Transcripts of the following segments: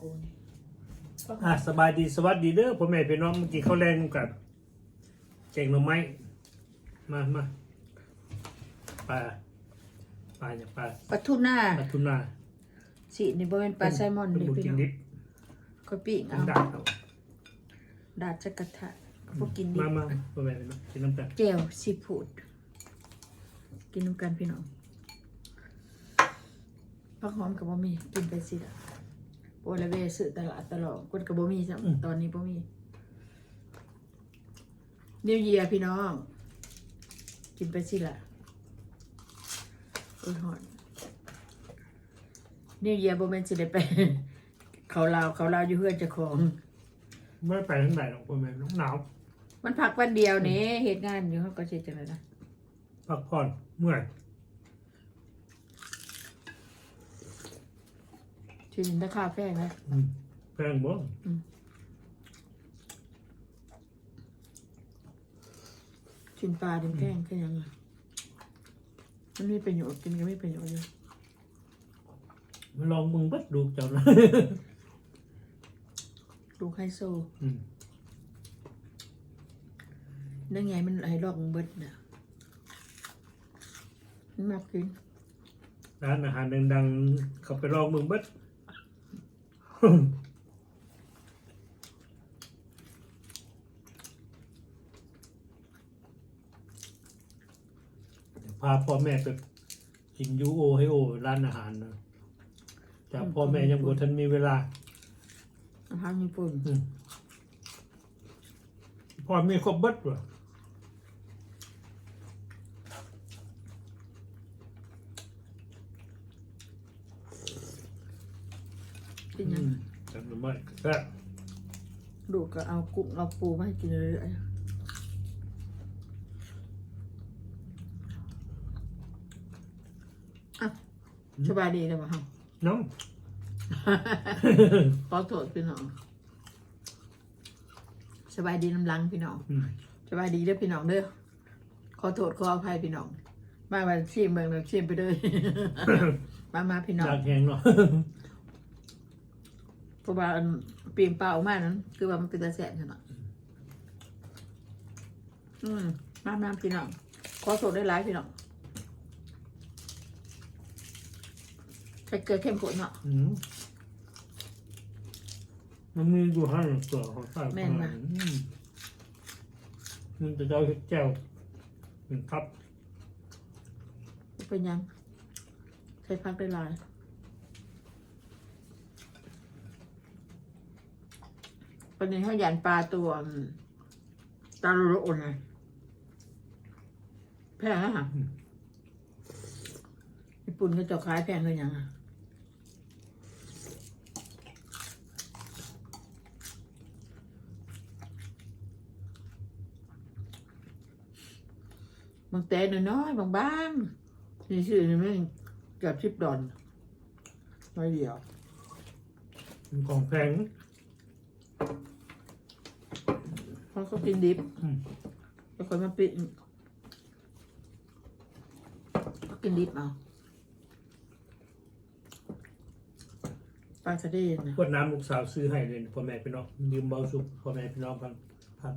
กูนี่อะสบายดีสวัสดีเด้อพ่อแม่พี่น้องเมื่อกี้เขาแรงกันเก่งหน่อไม้มามาปลาปลาเนี่ยปลาปลาทูน่าปลาทูน่าสินี่บ่เป็นปลาไซมอนเป็นนี่บุพี่กินน้องดิบก็ปิ้งเป็เอานดาบเอาดาดจักกระทะพวกกินดิมามาพ่อแม่พี่น้องกินน้ำกันแจ่วซีฟู้ดกินน้ำกันพี่น้องผักหอมกับบ่มีกินไปสิล่ะ โอละเวซื้อตลาดตลอดคนกับบ่มีซ้ำตอนนี้บ่มีนิวเยียพี่น้อง กินไปสิล่ะโอ้ยหอนนิวเยียบ่แม่นสิได้ไป เขาลาวเขาลาวอยู่เฮือนเจ้าของ ไม่ไปทั้งไหนหรอกพ่อแม่พี่น้องหนาวมันพักวันเดียวนี่เหตุงานอยู่เขาก็เช็ดจังเลยนะพักผ่อนเมื่อย ชินราคาแพงนะ อืมแพงบ่ชินปลาดินแพงแค่ยังไงมันมีประโยชน์กินก็ไม่ประโยชน์อยู่มาลองมึงเบัดดูเจ้านะลูกไฮโซอืม นั่นไงมันไอ้ดอกเบิดน่ะมันมากกินร้านอาหารดังๆ เขาไปลองมึงเบัด พาพ่อแม่ไปกินยูโอให้โอร้านอาหารนะแต่พ่อแม่ยังบ่ทันมีเวลา อาหารญี่ปุ่น อืมพ่อมีครบเบิดว่ะ กินยัง จำหรือไม่ ก็ลูกก็เอากุ้งเอาปูมาให้กินเรื่อยๆอะสบายดีเลยป่ะฮะน้อง ขอโทษพี่น้องสบายดีน้ำลังพี่น้องอืม สบายดีเด้อพี่น้องเด้อขอโทษขออภัยพี่น้อง มาวันชิมเมืองเราชิมไปเลยมามาพี่น้องจากแหงเนาะเพ ราะว่าอันปีนเปล่าออกมานั้นคือว่ามันเป็นตะแสบใช่ไหมอืมมามาพี่น้องขอโทษได้หลายพี่น้องใส่เกลือเข้มข้นเนาะอืมมันมีอยู่ห้าตัวของใส่แม่นว่ะอืมมันจะเจ้าเห็ดแจ่วหนึ่งครับ เป็นยังใส่พักได้หลาย วันนี้เขาหยันปลาตัวตาโรโอนไงแพงอะค่ะญี่ปุ่นเขาจะขายแพงเลยยังอะบางแต่น้อยๆบางๆนี่ชื่อนี่ไม่งเกือบชิบดอนน้อยเดียวเป็นของแพง เพราะเขากินดิบอืมแล้วคนมาปิดเขากินดิบเอาปลาทะเลนะขวดน้ำลูกสาวซื้อให้เลยพ่อแม่พี่น้องยืมเบาสุกพ่อแม่พี่น้องพันพัน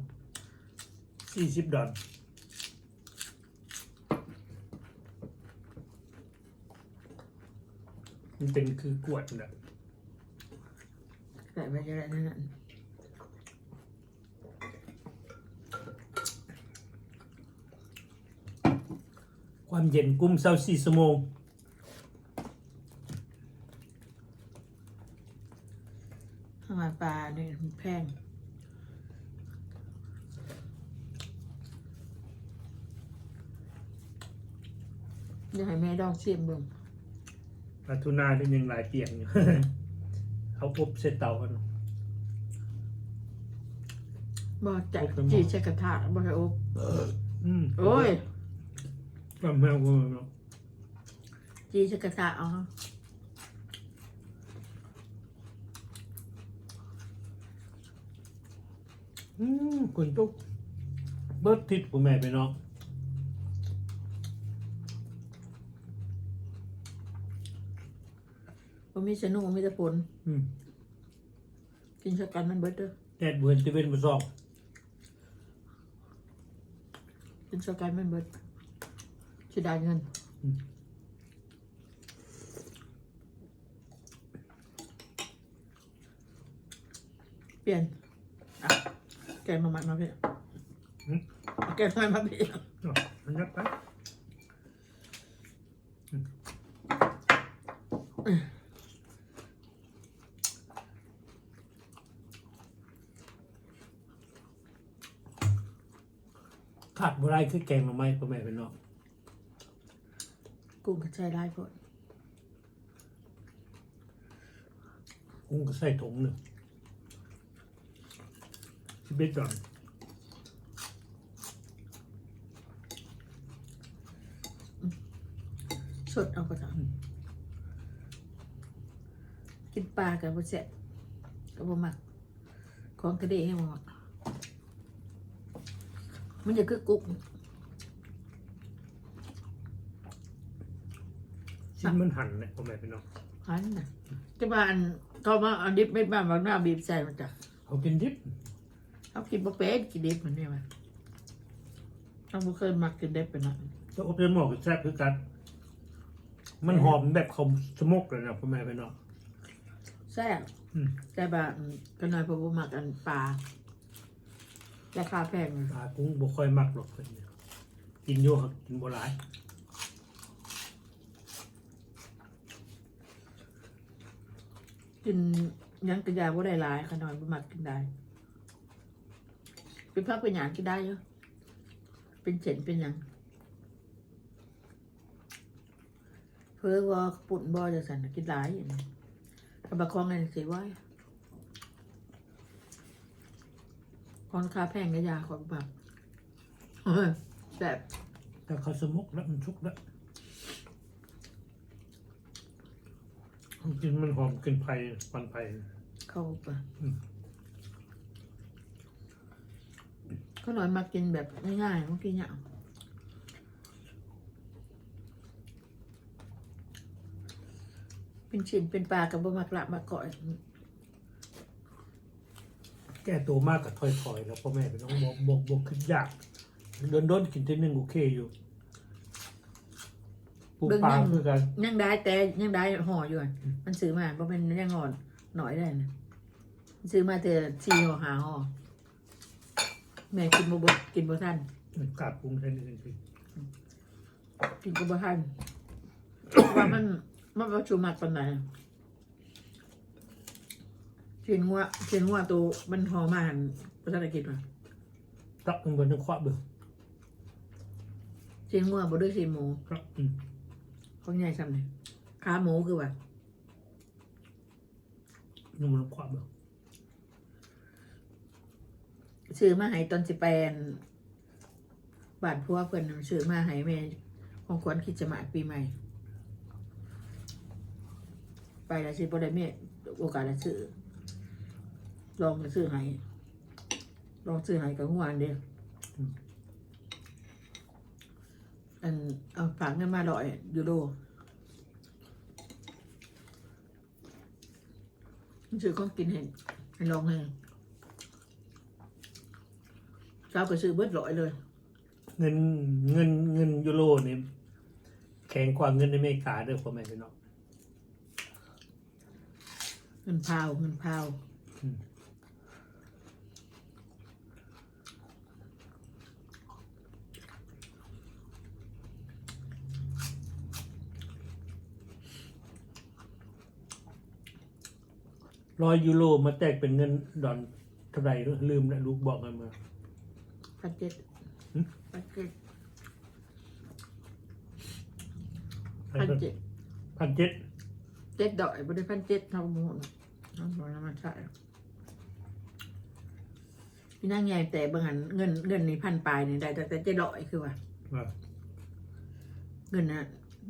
สี่สิบดอลมันเป็นคือกวดนะใส่ไปจะได้นั่นนะ ความเย็นกุ้มเศร้าสี่ชั่วโมงถ้ามาปลาเนี่ยมันแพงเดี๋ยวให้แม่ดองเสียมเบิ่งปลาทูน่าที่ยังหลายเปียกอยู่เขาอบเสร็จเตากันบ่จะอบไปหมดจีใส่กระทะบ่ให้อบอืมโอ้ย ก็แมวก็แมวจีใส่กระทะเอาอืมคุณตุ๊กเบิร์ดทิศผมแม่ไปเนาะบ่มีสนุกบ่มีแต่ผลอืมกินสักกันมันเบิดเด้อแดดเบือนตะเวนมาซองกินสักกันมันเบิด สิได้เงิน เปลี่ยนอะแกงมาใหม่มาพี่เอาแกงใหม่มาพี่อ๋อมันยัดไปขาดบ่ได้คือแกงหน่อไม้พ่อแม่พี่น้อง กุ้งกระชายได้พดกุ้งก็ใส่ถุงหนึ่งสิบเอ็ดดอนสดเอากระถางกินปลากับบ่แซ่บกับบ่มัก ของทะเลให้บ่มักมันจะคือกุ๊ก ชิ้นมันหั่นเลยพ่อแม่พี่น้องหันน่ะจะมาอันเขามาเอาดิบเม็ดมาบางหน้าบีบใส่มันจ้ะเขากินดิบเขากินบ่เป็นกินดิบมันนี่ว่าเขาบ่เคยมักกินดิบเป็นน่ะจะอบเป็นหมอกกับแซ่บคือกัน มันหอมแบบเขาสโมกเลยนะพ่อแม่พี่น้อง แซ่บอืม แต่แบบอืมก็น้อยเพราะบ่มักอันปลาราคาแพงเลยปลากุ้งบ่ค่อยมักหรอกเพิ่นเนี่ยกินโยครับกินบ่หลาย กินยังกระยาบ่ได้หลายขนาดบ่มักกินได้เป็นพักเป็นหยังกินได้อยู่เป็นเจ็นเป็นหยังเพื่อว่าปุ่นบ่จะสั่นกินหลายอย่างกับบะคองนั่นสิไว้คอนคาแพงกระยาของแบบแบบแต่เขาสโมกแล้วมันชุกแล้ว กินมันหอมขึ้นไผ่ปันไผ่ เข้าไปอืม ก็หน่อยมากินแบบง่ายๆเมื่อกี้เนี่ยเป็นชิ้นเป็นปลากับบะมักละมาก่อยแก้ตัวมากกับถอยๆแล้วพ่อแม่พี่น้องบอกบอกบอกขึ้นยากโดนโดนๆกินทีนึงโอเคอยู่ ปูปลาคือกันยังได้แต่ยังได้ห่ออยู่อะมันซื้อมาเพราะเป็นยังห่อหน่อยได้นะมันซื้อมาเธอสี่ห่อหาห่อแม่กินบ่บกินบ่ทันกาดปรุงแค่นี้จริงกินก็บ่ทันว่ามันมันประชุมมักปานไหนเชียนงัวเชียนงัวตัวมันห่อมาหันภาษาอังกฤษมาๆตักมันบนทั้งควาเบื่อเชียนงัวบ่ด้วยเชียนหมู ครับอืม เขาใหญ่ซ้ำเลยขาหมูคือว่านุ่มทั้งควาเบื่อซื้อมาให้ตอนสิแปนบาทพัวเพิ่นน่ะซื้อมาให้แม่ของขวัญคิดจะมาปีใหม่ ไปแล้วสิบ่ได้แม่โอกาสได้ซื้อลองซื้อให้ลองซื้อให้กับหัวอันเดียว อันเอาฝากเงินมาร้อยยูโรมันซื้อของกินให้ให้ลองให้เช้าก็ซื้อเบิดร้อยเลย เงินเงินเงินยูโรนี่แข็งกว่าเงินในอเมริกาเด้อพ่อแม่พี่น้องเงินพาวเงินพาว ร้อยยูโรมาแตกเป็นเงินดอนเท่าไหร่ลืมแล้วลูกบอกกันมา พันเจ็ดหึ พันเจ็ดพันเจ็ดพันเจ็ดเจ็ดดอกบริพันเจ็ดเท่าหมดน้องบอกแล้วมันใช่พี่นั่งใหญ่แต่บางหันเงินเงินนี่พันปลายนี่ได้แต่แต่เจ็ดดอกคือว่า ว่าเงินนะ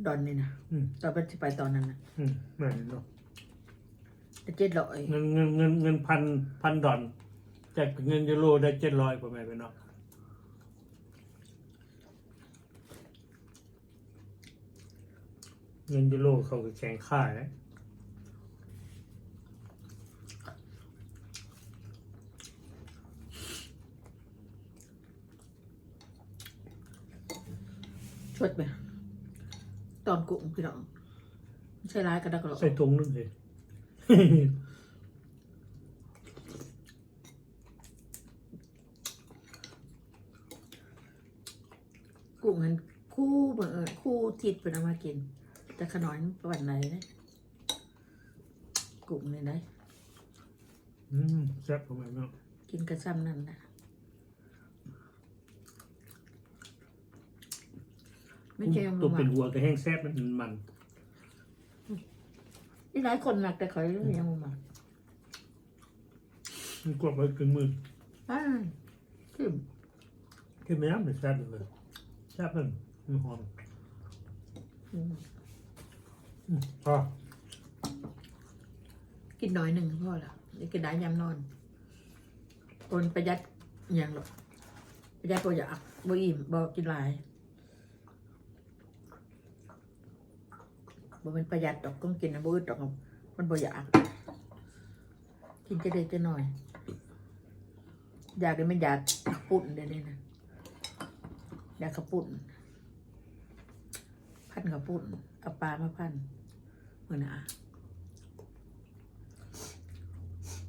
ดอนนี่นะอืม ตอนไปที่ไปตอนนั้นนะอืมแม่นเนาะแต่ เจ็ดร้อยเงินเงินเงินเงินพันพันดอนจากเงินยูโรได้เจ็ดร้อยพ่อแม่ไปเนาะเงินยูโรเขาก็แข่งค่านะชดไหมตอนกุ้งพี่น้องใช้ร้ายกระดักหรอใส่ถุงนึงเลย กุ้งมันคู่เบิ่งเออคู่ทิดเป็นเอามากิน แต่ขนอยประวัติไหนนะกุ้งนี่นะอืมแซ่บประมาณนั้นกินกระซ้ำนั่นนะไม่ใช่ตัวมาเป็นหัวกระแห้งแซ่บมันมัน นี่หลายคนหนักแต่เขายังมามันกรอบไว้กึ่งมืออ่าคือคือไม่น้ำเป็นแซ่บเลยแซ่บมันมันหอมอืมอืมพอกินน้อยหนึ่งพ่อละนี่กินได้ยำนอนคนประหยัดอหย่างหรอกประหยัดบ่อยากบ่อิ่มบ่กินหลาย บ่เป็นประหยัดดอกต้องกินนะบ่อึดดอก มันบ่อยาก กินจะเด็กจะหน่อย อยากได้มันอยากปุ่นได้เลยนะอยากกระปุ่น พันกระปุ่นเอาปลามาพันเหมือนอะ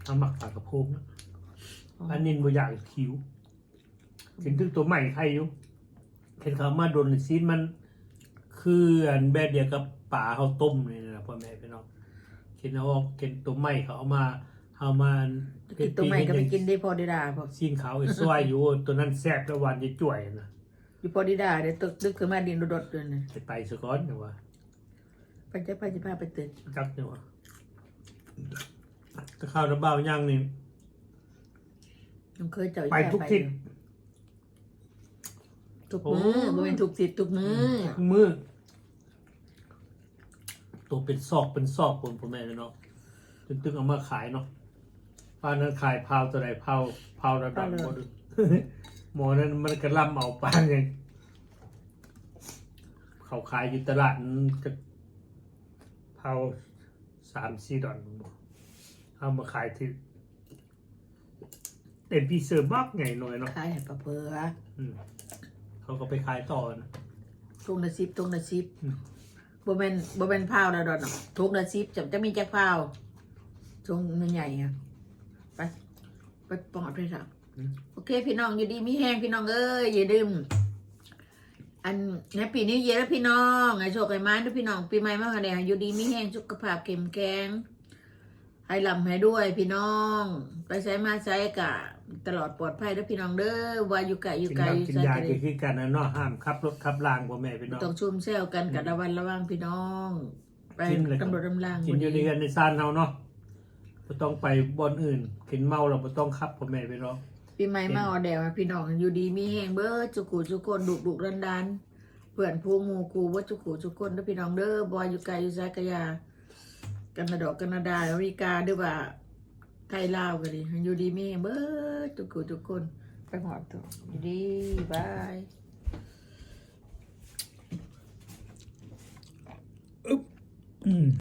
ทำหมักปลากระพงนะอันนี้บ่อยากคิ้วเห็นถึงตัวใหม่ใครอยู่เห็นเขามาโดนซีนมัน คืออันแบบเดียวกับป่าเขาต้มนี่นะพ่อแม่พี่น้องเห็นเอาเห็นตัวใหม่เขาเอามาเอามากินตัวใหม่ก็ไปกินได้พอดีดาพอซีนขาวไอ้ซวยอยู่ตัวนั้นแซ่บแล้วหวานจะจ่วยนะอยู่พอดีดาเดี๋ยวตึกตึกขึ้นมาดินรดๆด้วยนะไปไปสะก้อนเนี่ยว่าไปจะไปจะพาไปตึกจักเนี่ยว่าถ้าข้าวน้ำเบาย่างนี่น้องเคยเจ้าไปทุกทิศทุกมือบ่เป็นทุกทิศทุกมือมือ ตัวเป็นซอกเป็นซอกคนพ่อแม่เลยเนาะตึงตึงๆเอามาขายเนาะป้านั้นขายพาวตัวไหนพาวพาวระดับหมดหมอนั้นมันกระล่ำเอาปานไงเขาขายอยู่ตลาดนั้นก็พาวสามสี่ดอนบ่เอามาขายที่เป็นพีเซอร์บักไงหน่อยเนาะขายให้ปลาเผืออืมเขาก็ไปขายต่อนะทุกนาซิบทุกนาซิบอืม บ่เป็นบ่เป็นพาวแล้วดอกเนาะทุกนาซิบจะจะมีจักพาวทงใหญ่ๆอะไปไปปอดไปสักโอเค พี่น้องอยู่ดีมีแห้งพี่น้องเอ้ยอย่าดื่มอันในปีนี้เยแล้วพี่น้องไอ้โชคไอ้มาด้วยพี่น้องปีใหม่มาค่ะเนี่ยอยู่ดีมีแห้งสุขภาพเข้มแข็งให้ลำให้ด้วยพี่น้อง ไปใช้มาใช้กะ ตลอดปลอดภัยด้วพี่น้องเด้อว่าอยู่ไกลอยู่กินไกลอยู่กินไกลยากันก็คือกันนะเนาะห้ามขับรถขับรางพ่อแม่พี่น้อง ต้องชุ่มแซวกันกับระวันระวังพี่น้อง ไปกินเลยตำรวจตำรางกินอยู่ในกันในซานเฮาเนาะบ่ต้องไปบ่อนอื่นกินเมาแล้วบ่ต้องขับพ่อแม่พี่น้อง ปีใหม่มาออเดวพี่น้องอยู่ดีมีแหงเบิดจุกูจุกคนดุดุดันดันเพื่อนพูหมูกูว่าจุกูจุกคนเด้อพี่น้องเด้อบอยอยู่ไกลอยู่ไซกะยากันนาดอกกันนาดาอเมริกาเด้อว่า ไทยลาวก็ดีอยู่ดีมีเบิดทุกูทุกคนไปหอดตัวอยู่ดีบายอืม